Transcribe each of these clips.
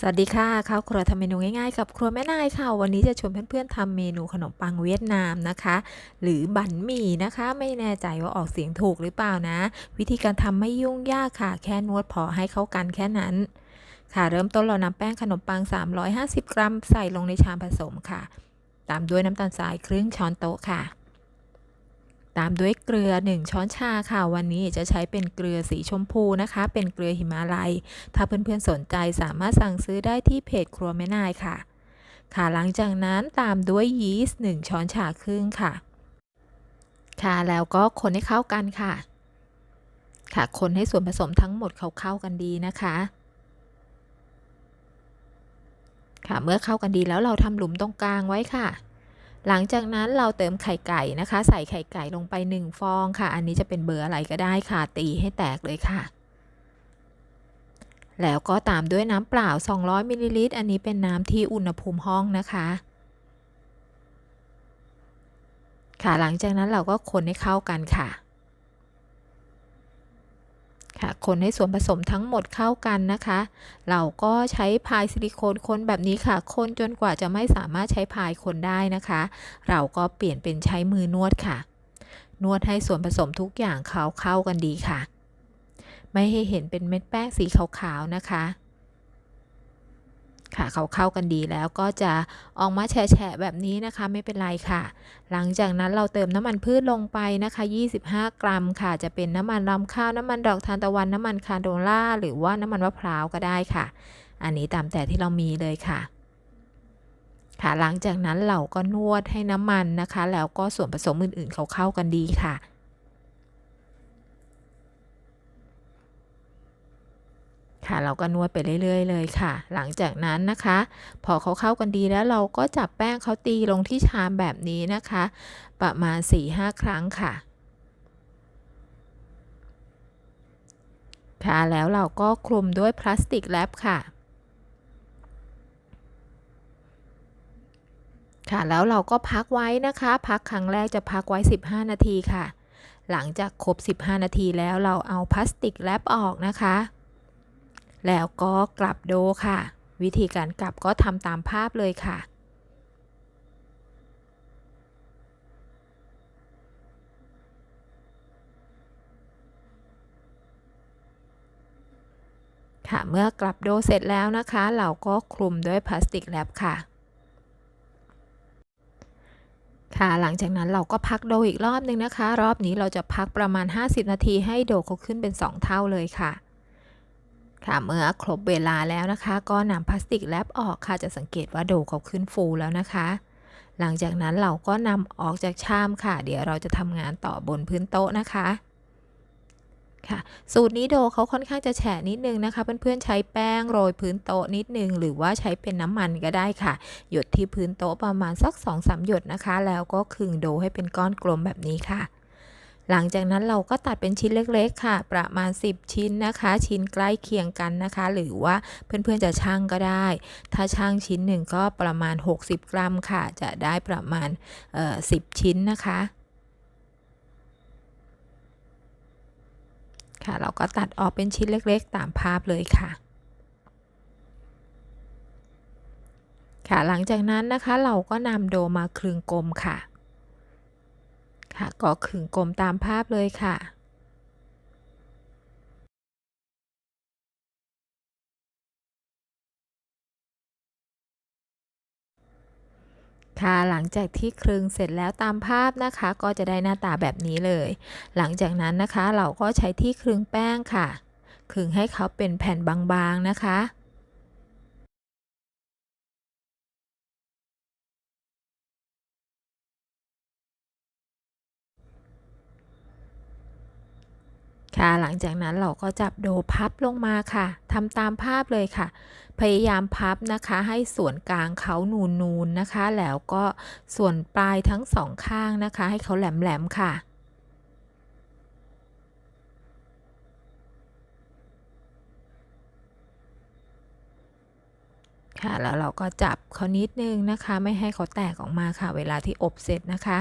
สวัสดีค่ะข้าวครัวทำเมนูง่ายๆ กับครัวแม่นายค่ะ วันนี้จะชวนเพื่อนๆทำเมนูขนมปังเวียดนามนะคะ หรือบั๋นหมี่นะคะ ไม่แน่ใจว่าออกเสียงถูกหรือเปล่านะ วิธีการทำไม่ยุ่งยากค่ะ แค่นวดพอให้เข้ากันแค่นั้น ค่ะเริ่มต้นเรานำแป้งขนมปัง 350 กรัม ใส่ลงในชามผสมค่ะ ตามด้วยน้ำตาลทรายครึ่งช้อนโต๊ะค่ะ ตามด้วยเกลือ 1 ช้อนชาค่ะ วันนี้จะใช้เป็นเกลือสีชมพูนะคะ เป็นเกลือหิมาลัย ถ้าเพื่อนๆสนใจสามารถสั่งซื้อได้ที่เพจครัวแม่นายค่ะ ค่ะหลังจากนั้นตามด้วยยีสต์1ช้อนชาครึ่งค่ะ ค่ะแล้วก็คนให้เข้ากันค่ะ ค่ะคนให้ส่วนผสมทั้งหมดเขาเข้ากันดีนะคะค่ะเมื่อเข้ากันดีแล้วเราทำหลุมตรงกลางไว้ค่ะ หลังจากนั้นเราเติมไข่ไก่นะคะ ใส่ไข่ไก่ลงไป 1 ฟองค่ะ อันนี้จะเป็นเบอร์อะไรก็ได้ค่ะ ตีให้แตกเลยค่ะ แล้วก็ตามด้วยน้ำเปล่า 200มิลลิลิตรอันนี้เป็นน้ำที่อุณหภูมิห้องนะคะ ค่ะหลังจากนั้นเราก็คนให้เข้ากันค่ะ ค่ะคนให้ส่วนผสมทั้งหมดเข้ากันนะคะ เราก็ใช้พายซิลิโคนคนแบบนี้ค่ะ คนจนกว่าจะไม่สามารถใช้พายคนได้นะคะ เราก็เปลี่ยนเป็นใช้มือนวดค่ะ นวดให้ส่วนผสมทุกอย่างเขาเข้ากันดีค่ะ ไม่ให้เห็นเป็นเม็ดแป้งสีขาวๆนะคะ ค่ะ เขาเข้ากันดีแล้วก็จะออกมาแฉะแบบนี้นะคะไม่เป็นไรค่ะ หลังจากนั้นเราเติมน้ำมันพืชลงไปนะคะ 25 กรัมค่ะ จะเป็นน้ำมันรำข้าวน้ำมันดอกทานตะวันน้ำมันคาโดล่าหรือว่าน้ำมันมะพร้าวก็ได้ค่ะ อันนี้ตามแต่ที่เรามีเลยค่ะค่ะหลังจากนั้นเราก็นวดให้น้ำมันนะคะ แล้วก็ส่วนผสมอื่นๆเขาเข้ากันดีค่ะ ค่ะ เราก็นวดไปเรื่อย ๆ เลยค่ะ หลังจากนั้นนะคะ พอเขาเข้ากันดีแล้วเราก็จับแป้งเขาตีลงที่ชามแบบนี้นะคะ ประมาณ 4-5 ครั้งค่ะค่ะแล้วเราก็คลุมด้วยพลาสติกแรปค่ะ ค่ะแล้วเราก็พักไว้นะคะ พักครั้งแรกจะพักไว้ 15 นาทีค่ะ หลังจากครบ 15 นาทีแล้วเราเอาพลาสติกแรปออกนะคะ แล้วก็กลับโดค่ะ วิธีการกลับก็ทำตามภาพเลยค่ะค่ะเมื่อกลับโดเสร็จแล้วนะคะ เราก็คลุมด้วยพลาสติกแรปค่ะ ค่ะหลังจากนั้นเราก็พักโดอีกรอบนึงนะคะ รอบนี้เราจะพักประมาณ 50 นาทีให้โดเขาขึ้นเป็น 2 เท่าเลยค่ะ ค่ะเมื่อครบเวลาแล้วนะคะ ก็นำพลาสติกแรปออกค่ะจะสังเกตว่าโดเขาขึ้นฟูแล้วนะคะ หลังจากนั้นเราก็นำออกจากชามค่ะ เดี๋ยวเราจะทำงานต่อบนพื้นโต๊ะนะคะค่ะสูตรนี้โดเขาค่อนข้างจะแฉะนิดนึงนะคะ เพื่อนๆใช้แป้งโรยพื้นโต๊ะนิดนึง หรือว่าใช้เป็นน้ำมันก็ได้ค่ะ หยดที่พื้นโต๊ะประมาณสัก2-3หยดนะคะ แล้วก็คึงโดให้เป็นก้อนกลมแบบนี้ค่ะ หลังจากนั้นเราก็ตัดเป็นชิ้นเล็กๆ ค่ะ ประมาณ 10 ชิ้นนะคะ ชิ้นใกล้เคียงกันนะคะ หรือว่าเพื่อนๆจะช่างก็ได้ ถ้าช่างชิ้นหนึ่งก็ประมาณ 60 กรัมค่ะ จะได้ประมาณเอ่อ10ชิ้นนะคะค่ะเราก็ตัดออกเป็นชิ้นเล็กๆ ตามภาพเลยค่ะ ค่ะ หลังจากนั้นนะคะเราก็นำโดมาคลึงกลมค่ะ ค่ะก็คลึงกลมตามภาพเลยค่ะค่ะหลังจากที่คลึงเสร็จแล้วตามภาพนะคะ ก็จะได้หน้าตาแบบนี้เลย หลังจากนั้นนะคะเราก็ใช้ที่คลึงแป้งค่ะ คลึงให้เขาเป็นแผ่นบางๆนะคะ ค่ะหลังจากนั้นเราก็จับโดพับลงมาค่ะทำตามภาพเลยค่ะ พยายามพับนะคะ ให้ส่วนกลางเขานูนๆนนะคะ แล้วก็ส่วนปลายทั้งสองข้างนะคะ ให้เขาแหลมๆค่ะค่ะแล้วเราก็จับเขานิดนึงนะคะ ไม่ให้เขาแตกออกมาค่ะ เวลาที่อบเสร็จนะคะ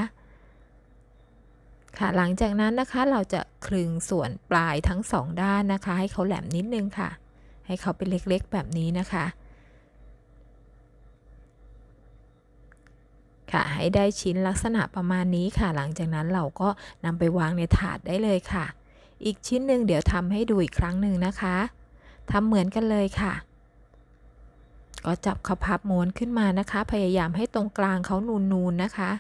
ค่ะหลังจากนั้นนะคะเราจะคลึงส่วนปลายทั้งสองด้านนะคะ ให้เขาแหลมนิดนึงค่ะ ให้เขาเป็นเล็กๆแบบนี้นะคะ ค่ะให้ได้ชิ้นลักษณะประมาณนี้ค่ะ หลังจากนั้นเราก็นำไปวางในถาดได้เลยค่ะ อีกชิ้นหนึ่งเดี๋ยวทำให้ดูอีกครั้งหนึ่งนะคะทำเหมือนกันเลยค่ะ ก็จับเขาพับม้วนขึ้นมานะคะ พยายามให้ตรงกลางเขานูนๆนนะคะ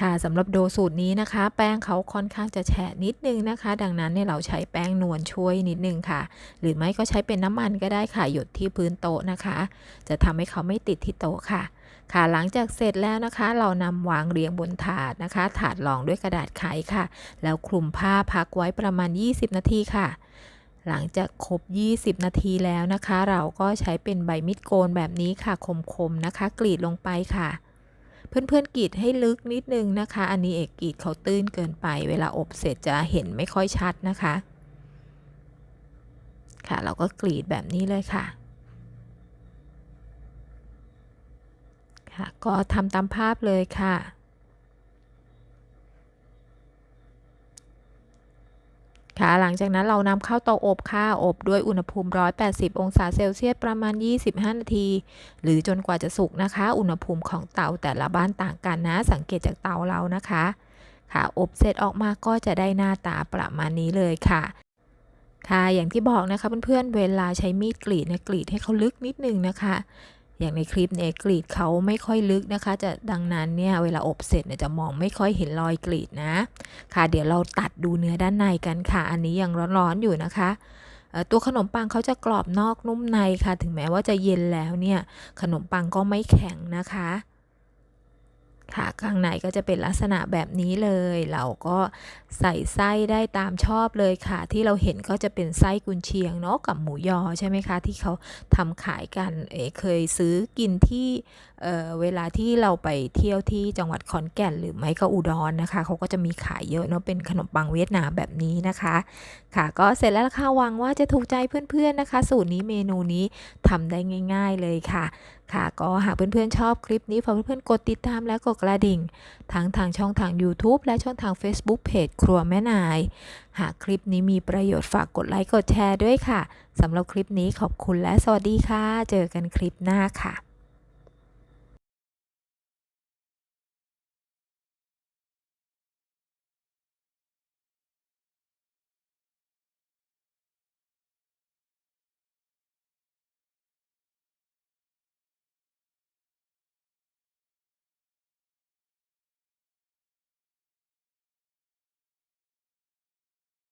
ค่ะสำหรับโดสูตรนี้นะคะ แป้งเขาค่อนข้างจะแฉะนิดนึงนะคะ ดังนั้นเนี่ยเราใช้แป้งนวลช่วยนิดนึงค่ะ หรือไม่ก็ใช้เป็นน้ำมันก็ได้ค่ะหยดที่พื้นโต๊ะนะคะ จะทำให้เขาไม่ติดที่โต๊ะค่ะ ค่ะหลังจากเสร็จแล้วนะคะ เรานำวางเรียงบนถาดนะคะ ถาดรองด้วยกระดาษไขค่ะ แล้วคลุมผ้าพักไว้ประมาณ 20 นาทีค่ะหลังจากครบ 20 นาทีแล้วนะคะ เราก็ใช้เป็นใบมีดโกนแบบนี้ค่ะ คมๆนะคะ กรีดลงไปค่ะ เพื่อนๆกรีดให้ลึกนิดนึงนะคะ อันนี้เอกกรีดเขาตื้นเกินไป เวลาอบเสร็จจะเห็นไม่ค่อยชัดนะคะ ค่ะเราก็กรีดแบบนี้เลยค่ะค่ะ ก็ทำตามภาพเลยค่ะ ค่ะ หลังจากนั้นเรานำเข้าเตาอบค่ะ อบด้วยอุณหภูมิ 180 องศาเซลเซียสประมาณ 25 นาที หรือจนกว่าจะสุกนะคะ อุณหภูมิของเตาแต่ละบ้านต่างกันนะ สังเกตจากเตาเรานะคะ ค่ะ อบเสร็จออกมาก็จะได้หน้าตาประมาณนี้เลยค่ะค่ะ อย่างที่บอกนะคะเพื่อนๆ เวลาใช้มีดกรีดนี่ยกรีดให้เขาลึกนิดนึงนะคะ อย่างในคลิปเนี่ยกรีดเขาไม่ค่อยลึกนะคะ จะดังนั้นเนี่ยเวลาอบเสร็จเนี่ยจะมองไม่ค่อยเห็นรอยกรีดนะ ค่ะ เดี๋ยวเราตัดดูเนื้อด้านในกันค่ะ อันนี้ยังร้อนๆอยู่นะคะตัวขนมปังเขาจะกรอบนอกนุ่มในค่ะ ถึงแม้ว่าจะเย็นแล้วเนี่ยขนมปังก็ไม่แข็งนะคะ ค่ะข้างในก็จะเป็นลักษณะแบบนี้เลย เราก็ใส่ไส้ได้ตามชอบเลยค่ะ ที่เราเห็นก็จะเป็นไส้กุนเชียงเนาะกับหมูยอใช่ไหมคะ ที่เขาทำขายกันเอเคยซื้อกินที่เอ่อเวลาที่เราไปเที่ยวที่จังหวัดขอนแก่นหรือไม่ก็อุดรนะคะ เขาก็จะมีขายเยอะเนาะเป็นขนมปังเวียดนามแบบนี้นะคะ ค่ะก็เสร็จแล้วค่ะหวังว่าจะถูกใจเพื่อนๆนะคะ สูตรนี้เมนูนี้ทำได้ง่าย ๆเลยค่ะ ค่ะ ก็หากเพื่อนๆชอบคลิปนี้ฝากเพื่อนๆกดติดตามและกดกระดิ่ง ทั้งทางช่องทาง YouTube และช่องทาง Facebook Page ครัวแม่นาย หากคลิปนี้มีประโยชน์ฝากกดไลค์กดแชร์ด้วยค่ะสำหรับคลิปนี้ขอบคุณและสวัสดีค่ะ เจอกันคลิปหน้าค่ะ